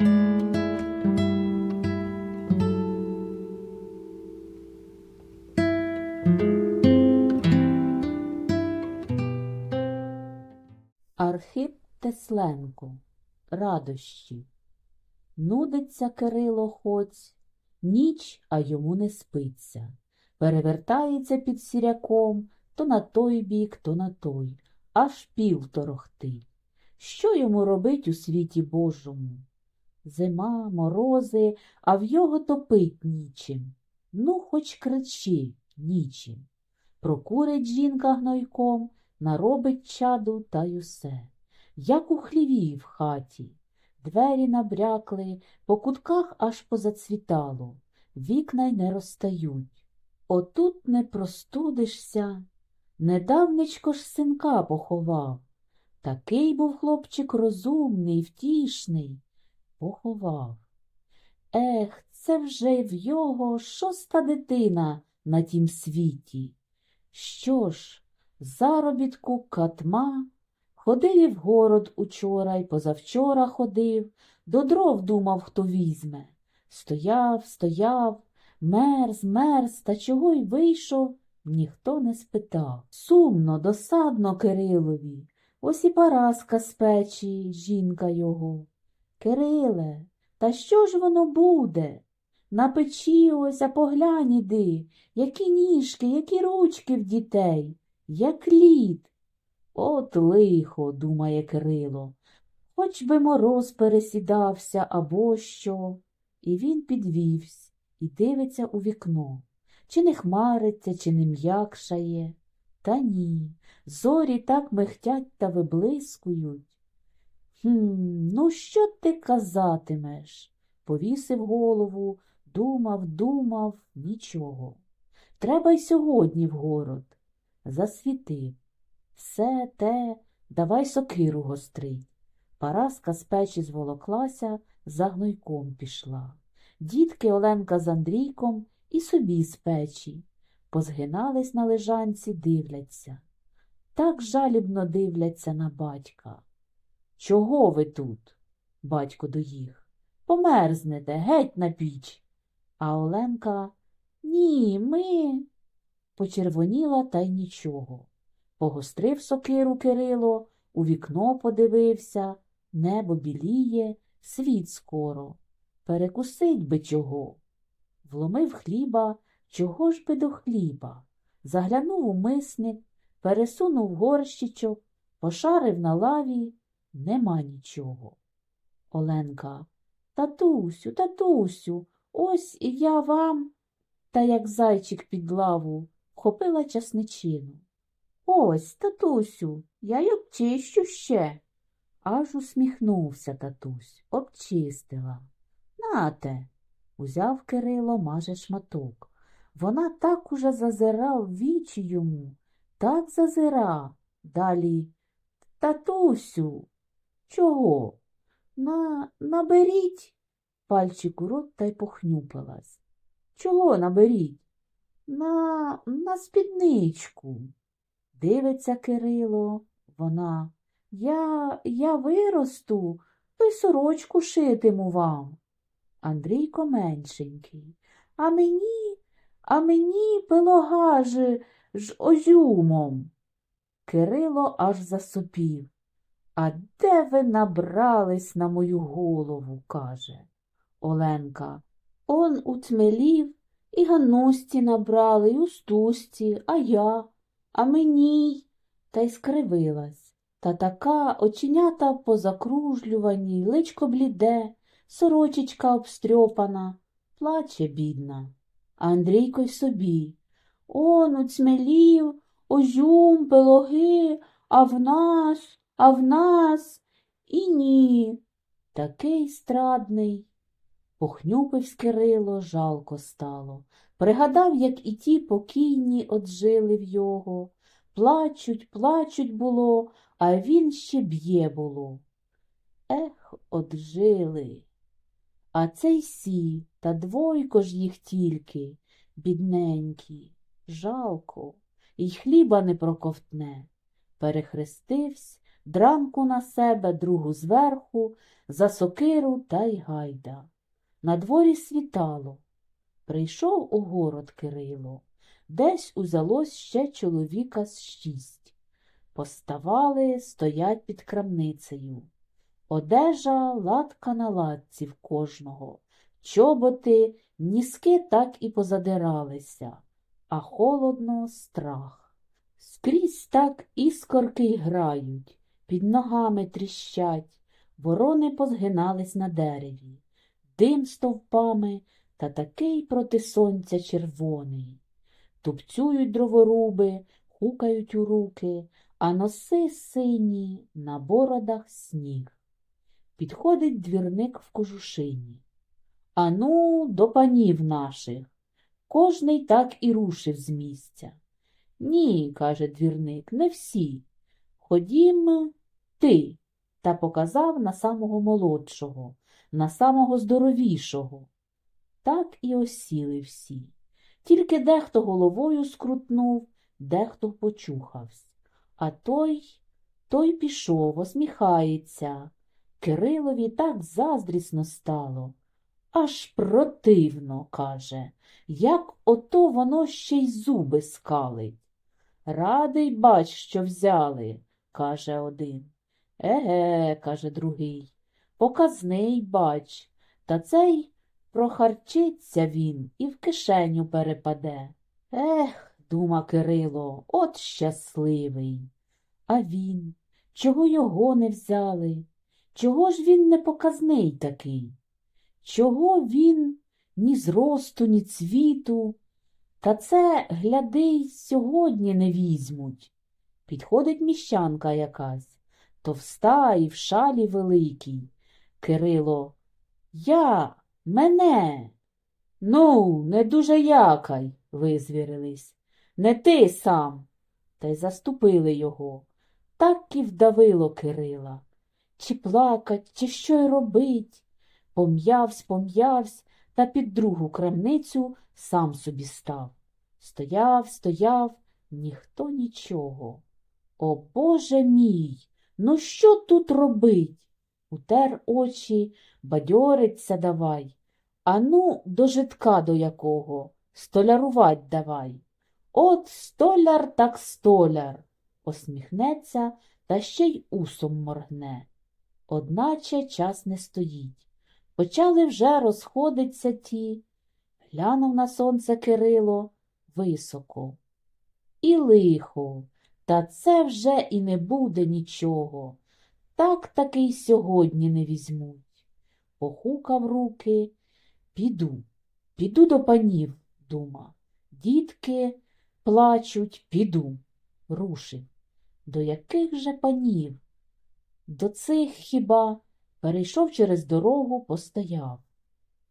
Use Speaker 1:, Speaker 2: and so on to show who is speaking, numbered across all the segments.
Speaker 1: Архип Тесленко. Радощі. Нудиться Кирило хоць, ніч, а йому не спиться. Перевертається під сіряком то на той бік, то на той, аж піл торохтить. Що йому робить у світі Божому? Зима, морози, а в його топить нічим. Ну, хоч кричи нічим. Прокурить жінка гнойком, наробить чаду та й усе. Як у хліві в хаті. Двері набрякли, по кутках аж позацвітало, вікна й не розстають. Отут не простудишся. Недавнечко ж синка поховав. Такий був хлопчик розумний, втішний. Поховав. Ех, це вже в його шоста дитина на тім світі. Що ж, заробітку катма. Ходив і в город учора й позавчора ходив, до дров думав, хто візьме. Стояв, стояв, мерз, мерз, та чого й вийшов, ніхто не спитав. Сумно, досадно Кирилові. Ось і Параска з печі, жінка його. Кириле, та що ж воно буде? На печі ось, а поглянь іди, які ніжки, які ручки в дітей, як лід. От лихо, думає Кирило, хоч би мороз пересідався або що. І він підвівсь і дивиться у вікно. Чи не хмариться, чи не м'якшає. Та ні, зорі так мехтять та виблискують. Хм, ну що ти казатимеш? Повісив голову, думав, думав, нічого. Треба й сьогодні в город. Засвітив. Все те, давай сокиру гострить. Параска з печі зволоклася, за гнойком пішла. Дітки Оленка з Андрійком і собі з печі. Позгинались на лежанці, дивляться. Так жалібно дивляться на батька. Чого ви тут? Батько до їх. Померзнете, геть на піч. А Оленка ні, ми. Почервоніла та й нічого. Погострив сокиру Кирило, у вікно подивився, небо біліє, світ скоро. Перекусить би чого. Вломив хліба, чого ж би до хліба. Заглянув у мисник, пересунув горщичок, пошарив на лаві, нема нічого. Оленка, татусю, татусю, ось і я вам. Та як зайчик під лаву вхопила часничину. Ось, татусю, я й обчищу ще. Аж усміхнувся татусь, обчистила. Нате, узяв Кирило маже шматок. Вона так уже зазира в вічі йому, так зазира. Далі. Татусю, чого? На, наберіть, пальчик у рот та й похнюпилась. Чого наберіть? На, на спідничку. Дивиться Кирило, вона. Я, я виросту, то й сорочку шитиму вам. Андрійко меншенький. А мені, а мені пилога ж, ж озюмом. Кирило аж засопів. А де ви набрались на мою голову, каже. Оленка. Он утмелів і ганусті набрали, і устусті, а я, а мені. Та й скривилась. Та така оченята позакружлювані, личко бліде, сорочечка обстрьопана, плаче бідна. А Андрійко й собі. Он уцмелів, озюм, пилоги, а в нас, а в нас і ні. Такий страдний. Похнюпив Кирило, жалко стало. Пригадав, як і ті покійні оджили в його. Плачуть, плачуть було, а він ще б'є було. Ех, оджили. А цей сі, та двойко ж їх тільки, бідненькі, жалко, і хліба не проковтне. Перехрестивсь, дранку на себе, другу зверху, за сокиру та й гайда. На дворі світало. Прийшов у город Кирило. Десь узялось ще чоловіка з шість. Поставали, стоять під крамницею. Одежа латка на латці в кожного, чоботи, ніски так і позадиралися, а холодно страх. Скрізь так іскорки грають, під ногами тріщать, ворони позгинались на дереві, дим стовпами та такий проти сонця червоний. Тупцюють дроворуби, хукають у руки, а носи сині, на бородах сніг. Підходить двірник в кожушині. Ану, до панів наших. Кожний так і рушив з місця. Ні, каже двірник, не всі. Ходім ти, та показав на самого молодшого, на самого здоровішого. Так і осіли всі. Тільки дехто головою скрутнув, дехто почухавсь. А той, той пішов, осміхається. Кирилові так заздрісно стало. Аж противно, каже, як ото воно ще й зуби скалить. Радий бач, що взяли, каже один. Еге, каже другий. Показний бач, та цей прохарчиться він і в кишеню перепаде. Ех, дума Кирило, от щасливий. А він, чого його не взяли? Чого ж він не показний такий? Чого він ні зросту, ні цвіту? Та це, гляди, сьогодні не візьмуть. Підходить міщанка якась, товста і в шалі великій. Кирило, я, мене. Ну, не дуже якай, визвірились. Не ти сам. Та й заступили його. Так і вдавило Кирила. Чи плакать, чи що й робить? Пом'явсь, пом'явсь, та під другу крамницю сам собі став. Стояв, стояв, ніхто нічого. О Боже мій, ну що тут робить? Утер очі, бадьориться давай. Ану, до житка до якого, столярувать давай. От столяр так столяр, посміхнеться та ще й усом моргне. Одначе час не стоїть. Почали вже розходиться ті. Глянув на сонце Кирило високо. І лихо, та це вже і не буде нічого. Так таки й сьогодні не візьмуть. Похукав руки, піду, піду до панів, дума. Дітки плачуть, піду. Рушив. До яких же панів? До цих хіба перейшов через дорогу, постояв.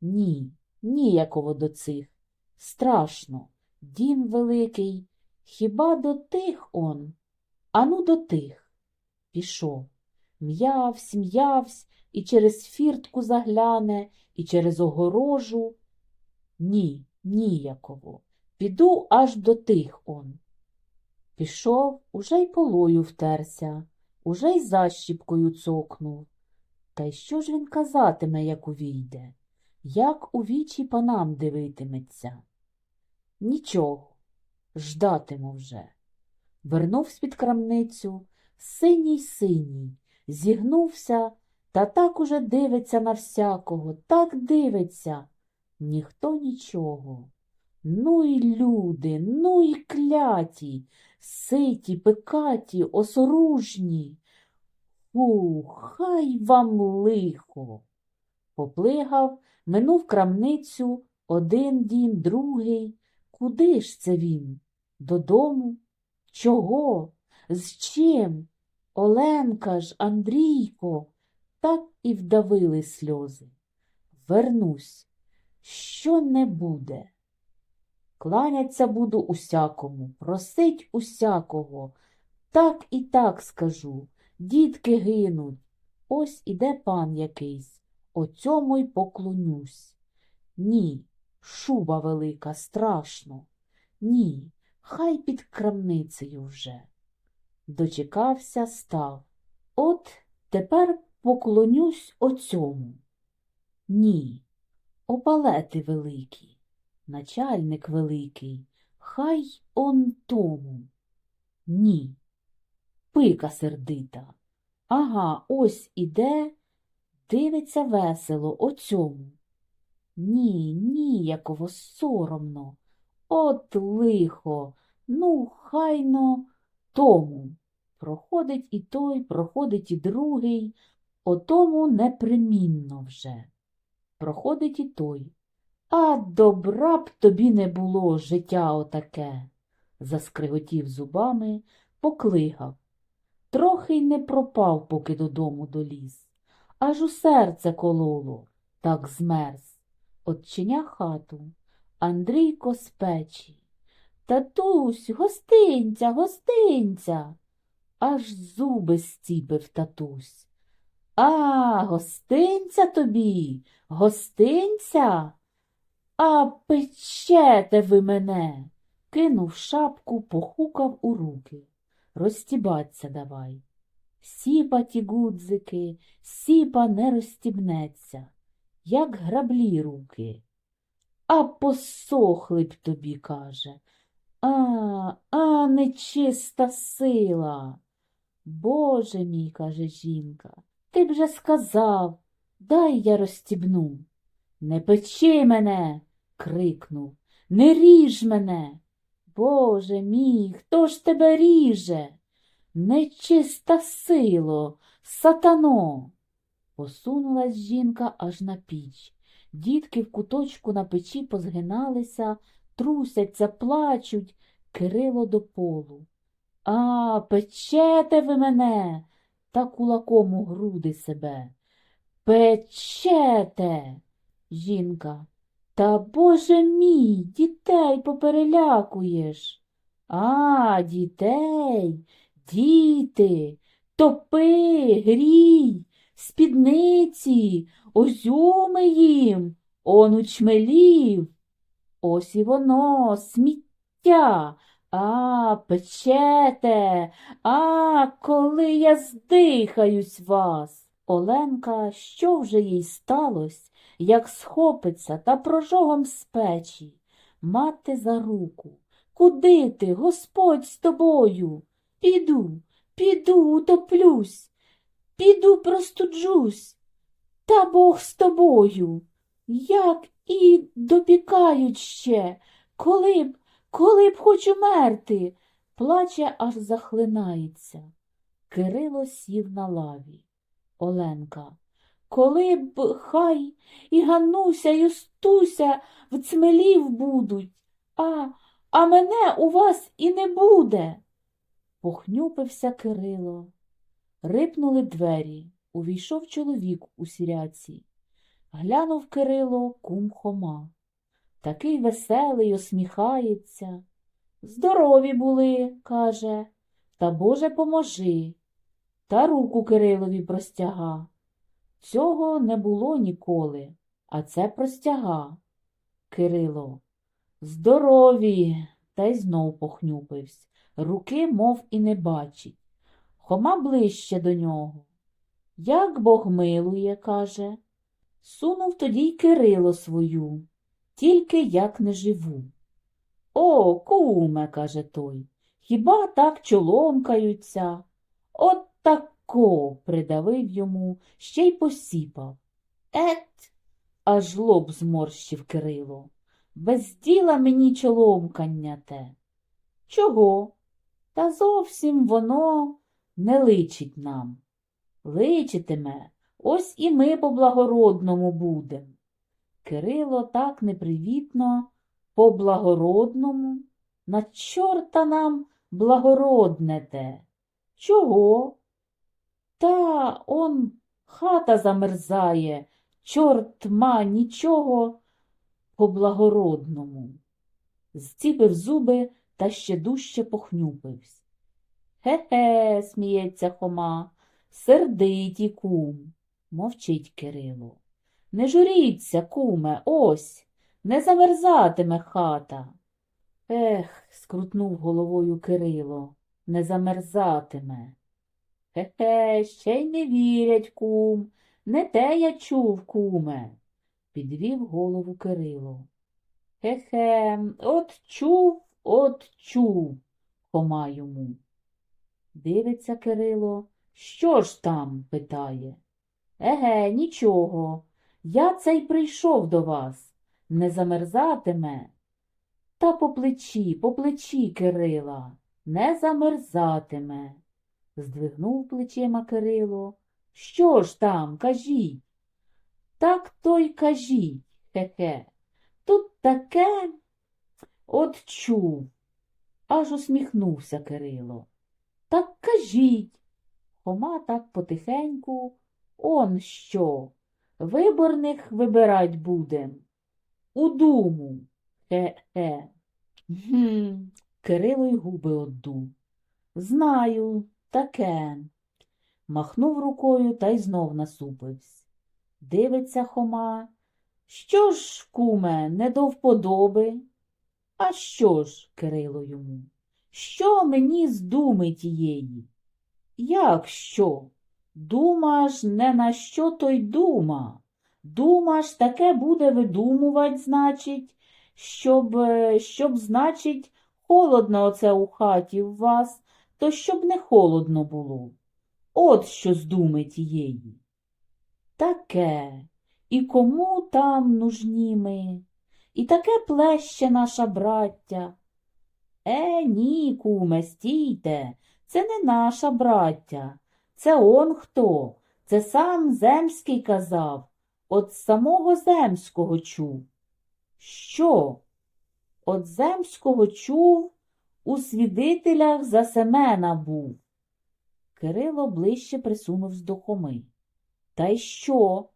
Speaker 1: Ні, ніякого до цих. Страшно, дім великий. Хіба до тих он? Ану до тих. Пішов. М'явсь, м'явсь, і через фіртку загляне, і через огорожу. Ні, ніякого. Піду аж до тих он. Пішов, уже й полою втерся, уже й защіпкою цокнув. Та й що ж він казатиме, як увійде? Як у вічі панам дивитиметься? Нічого, ждатиму вже. Вернув з-під крамницю, синій синій, зігнувся та так уже дивиться на всякого, так дивиться. Ніхто нічого. Ну й люди, ну й кляті, ситі, пекаті, осоружні. Фу, хай вам лихо. Поплигав, минув крамницю, один дім, другий. Куди ж це він? Додому? Чого? З чим? Оленка ж, Андрійко, так і вдавили сльози. Вернусь, що не буде. Кланяться буду усякому, просить усякого. Так і так скажу. Дітки гинуть. Ось іде пан якийсь, о цьому й поклонюсь. Ні, шуба велика, страшно. Ні, хай під крамницею вже. Дочекався, став. От тепер поклонюсь оцьому. Ні, опалети великі, начальник великий, хай он тому. Ні. Пика сердита. Ага, ось іде, дивиться весело оцьому. Ні, ніяково соромно. От лихо, ну, хайно тому. Проходить і той, проходить і другий, отому непримінно вже. Проходить і той. А добра б тобі не було життя отаке, заскриготів зубами, поклигав. Трохи й не пропав, поки додому доліз. Аж у серце кололо, так змерз. Отчиня хату, Андрійко з печі. Татусь, гостинця, гостинця. Аж зуби стіпив татусь. А, гостинця тобі, гостинця? А печете ви мене. Кинув шапку, похукав у руки. Розстібаться давай. Сіпа ті гудзики, сіпа не розстібнеться, як граблі руки. А посохли б тобі, каже. А, а, нечиста сила. Боже мій, каже жінка, ти б же сказав, дай я розстібну. Не печи мене, крикнув, не ріж мене. Боже мій, хто ж тебе ріже? Нечиста сило, сатано. Посунулась жінка аж на піч. Дітки в куточку на печі позгиналися, трусяться, плачуть, Кирило до полу. А, печете ви мене, та кулаком у груди себе. Печете. Жінка. Та боже мій, дітей поперелякуєш. А, дітей, діти, топи, грій, спідниці, озюми їм, он учмелів. Ось і воно, сміття. А, печете, а, коли я здихаюсь вас. Оленка, що вже їй сталось, як схопиться та прожогом з печі. Мати за руку. Куди ти, Господь з тобою? Піду, піду, утоплюсь, піду простуджусь. Та Бог з тобою. Як і допікають ще, коли б, коли б хоч умерти, плаче, аж захлинається. Кирило сів на лаві. Оленка. Коли б хай і Ганнуся, і Устуся в цмелів будуть, а, а мене у вас і не буде. Похнюпився Кирило. Рипнули двері. Увійшов чоловік у сіряці. Глянув Кирило кум Хома. Такий веселий, осміхається. Здорові були, каже, та Боже поможи. Та руку Кирилові простяга. Цього не було ніколи, а це простяга. Кирило. Здорові, та й знов похнюпився. Руки, мов і не бачить. Хома ближче до нього. Як Бог милує, каже. Сунув тоді й Кирило свою, тільки як не живу. О, куме, каже той, хіба так чоломкаються? От тако придавив йому, ще й посіпав. Ет, аж лоб зморщив Кирило. Без діла мені чоломкання те. Чого? Та зовсім воно не личить нам. Личитиме, ось і ми по-благородному будем. Кирило так непривітно, по-благородному, на чорта нам благородне те. Чого? Та он хата замерзає, чорт ма нічого по-благородному. Зціпив зуби та ще дужче похнюпився. Хе-хе, сміється Хома, сердиті кум, мовчить Кирило. Не журіться, куме, ось, не замерзатиме хата. Ех, скрутнув головою Кирило, не замерзатиме. Хе-хе, ще й не вірять, кум. Не те я чув, куме, підвів голову Кирило. Хе-хе, от чув, от чув, Хома йому. Дивиться Кирило. Що ж там? питає. Еге, нічого. Я це й прийшов до вас. Не замерзатиме. Та по плечі, по плечі Кирила, не замерзатиме. Здвигнув плечима Кирило. Що ж там, кажіть? Так то й кажіть, хе-хе. Тут таке от чув. Аж усміхнувся Кирило. Так кажіть. Хома так потихеньку. Он що? Виборних вибирать будем. У думу. Хе-хе. Гм, Кирило й губи одду. Знаю, таке. Махнув рукою та й знов насупився. Дивиться Хома. Що ж, куме, не до вподоби? А що ж, Кирило йому? Що мені з думи тієї? Як що? Дума ж не на що то й дума. Дума ж таке буде видумувать, значить, щоб, е, щоб, значить, холодно оце у хаті в вас, то щоб не холодно було. От що з думи тієї. Таке, і кому там нужні ми, і таке плеще наша браття. Е, ні, куме, стійте, це не наша браття, це он хто, це сам Земський казав, от самого Земського чув. Що? От Земського чув, у свідителях за Семена був. Кирило ближче присунувся до Хоми. Та й що?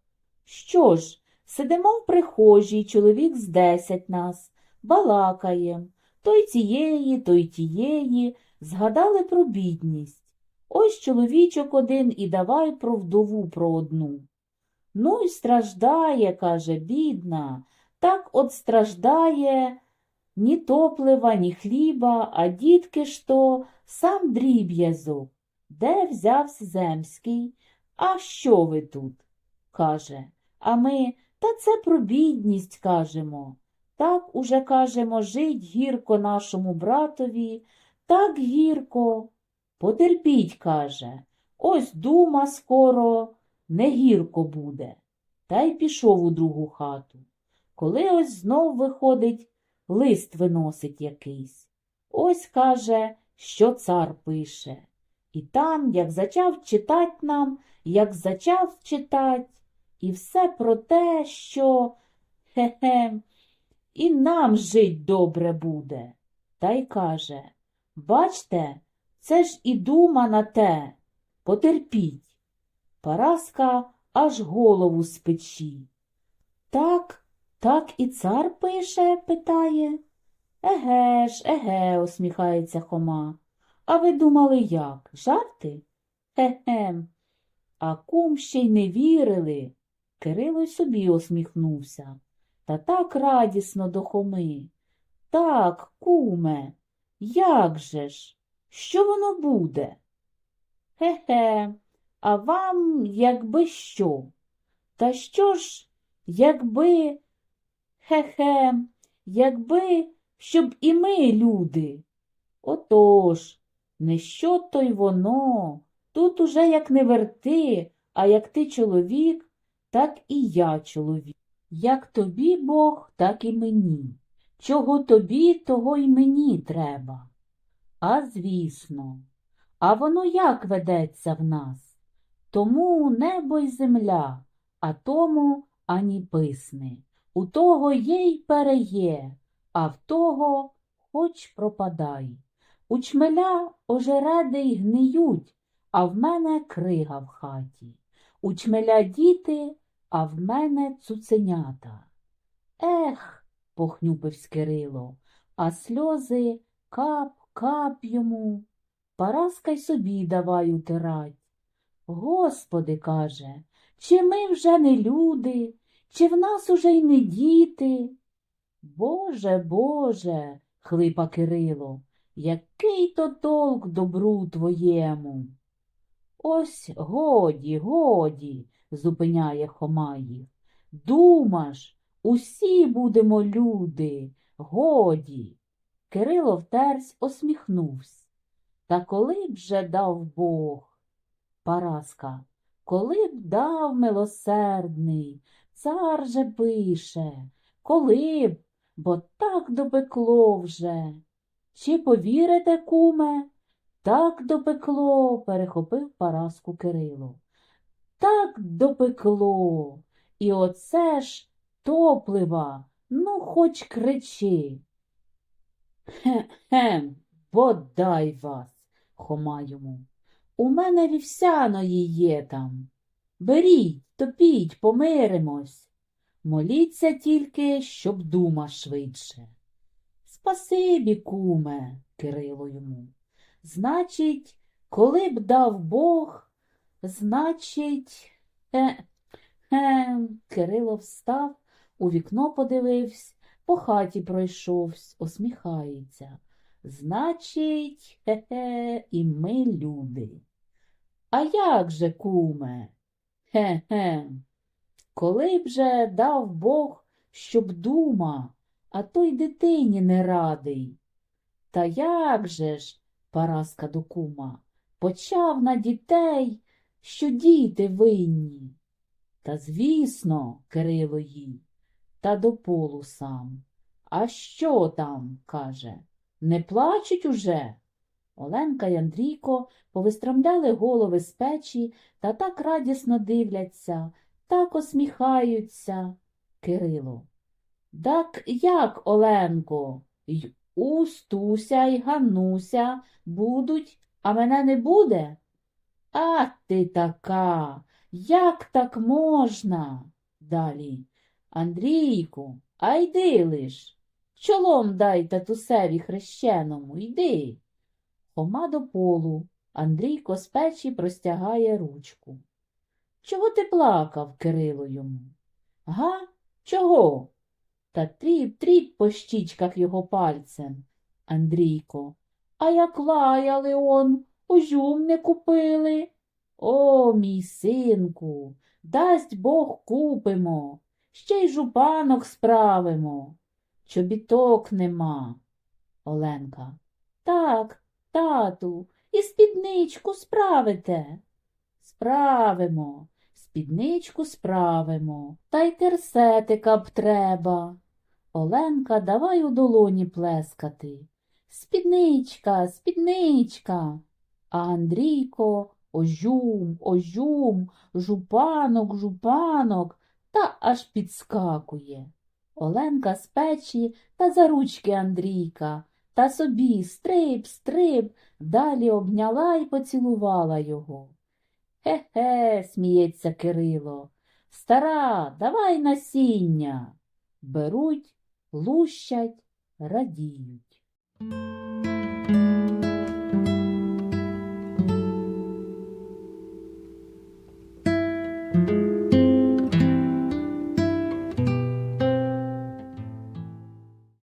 Speaker 1: Що ж, сидимо в прихожій, чоловік з десять нас, балакаєм, то й цієї, то й тієї, згадали про бідність. Ось чоловічок один і давай про вдову про одну. Ну й страждає, каже, бідна, так от страждає ні топлива, ні хліба, а дітки ж то сам дріб'язок. Де взявся земський? А що ви тут? каже. А ми, та це про бідність кажемо. Так уже кажемо, жить гірко нашому братові, так гірко. Потерпіть, каже, ось дума скоро не гірко буде. Та й пішов у другу хату. Коли ось знов виходить, лист виносить якийсь. Ось каже, що цар пише. І там, як зачав читать нам, як зачав читать, і все про те, що, хе-хе, і нам жить добре буде. Та й каже, бачте, це ж і дума на те, потерпіть. Параска аж голову з печі. Так, так і цар пише, питає. Еге ж, еге, усміхається Хома. А ви думали як? Жарти? Хе-хе. А кум ще й не вірили. Кирило й собі усміхнувся. Та так радісно до Хоми. Так, куме, як же ж? Що воно буде? Хе-хе, а вам якби що? Та що ж, якби, хе-хе, якби, щоб і ми люди? Отож, не що то й воно. Тут уже як не верти, а як ти чоловік, так і я чоловік. Як тобі Бог, так і мені. Чого тобі, того й мені треба. А звісно, а воно як ведеться в нас? Тому небо й земля, а тому ані писни. У того є й переє, а в того хоч пропадай. У чмеля ожереди й гниють, а в мене крига в хаті. У чмеля діти, а в мене цуценята. Ех, похнюпивсь Кирило, а сльози кап, кап йому. Параска й собі давай утирать. Господи, каже, чи ми вже не люди, чи в нас уже й не діти? Боже, Боже, хлипа Кирило, який то толк добру твоєму? Ось годі, годі, зупиняє Хома їх. Думаш, усі будемо люди, годі. Кирило втерсь осміхнувся. Та коли б же дав Бог? Параска, коли б дав милосердний, цар же пише, коли б, бо так допекло вже. Чи повірите, куме? Так допекло, перехопив Параску Кирило. Так допекло. І оце ж топлива, ну хоч кричи. Хе-хем, бодай вас, Хома йому. У мене вівсяної є там. Беріть, топіть, помиримось. Моліться тільки, щоб дума швидше. Спасибі, куме, Кирило йому. Значить, коли б дав Бог, значить, е, е, Кирило встав, у вікно подивився, по хаті пройшовсь, усміхається. Значить, хе-хе, і ми люди. А як же, куме? Хе-хе. Коли б же дав Бог, щоб дума, а той дитині не радий. Та як же ж, Параска до кума, почав на дітей, що діти винні. Та, звісно, Кирило їй, та до полу сам. А що там, каже, не плачуть уже? Оленка й Андрійко повистромляли голови з печі та так радісно дивляться, так осміхаються. Кирило. Так як, Оленко, й Устуся й Ганнуся будуть, а мене не буде? А ти така, як так можна? Далі. Андрійку, а йди лиш. Чолом дай татусеві хрещеному, йди. Хома до полу, Андрійко з печі простягає ручку. Чого ти плакав, Кирило йому? Га? Чого? Та тріп-тріп по щічках його пальцем. Андрійко. А як лаяли он, ужюм не купили. О, мій синку, дасть Бог купимо, ще й жупанок справимо. Чобіток нема. Оленка. Так, тату, і спідничку справите. Справимо, спідничку справимо, та й терсетика б треба. Оленка, давай у долоні плескати. Спідничка, спідничка. А Андрійко ожюм, ожюм, жупанок, жупанок, та аж підскакує. Оленка з печі та за ручки Андрійка, та собі стриб, стриб, далі обняла й поцілувала його. Хе-хе, сміється Кирило. Стара, давай насіння. Беруть, лущать, радіють.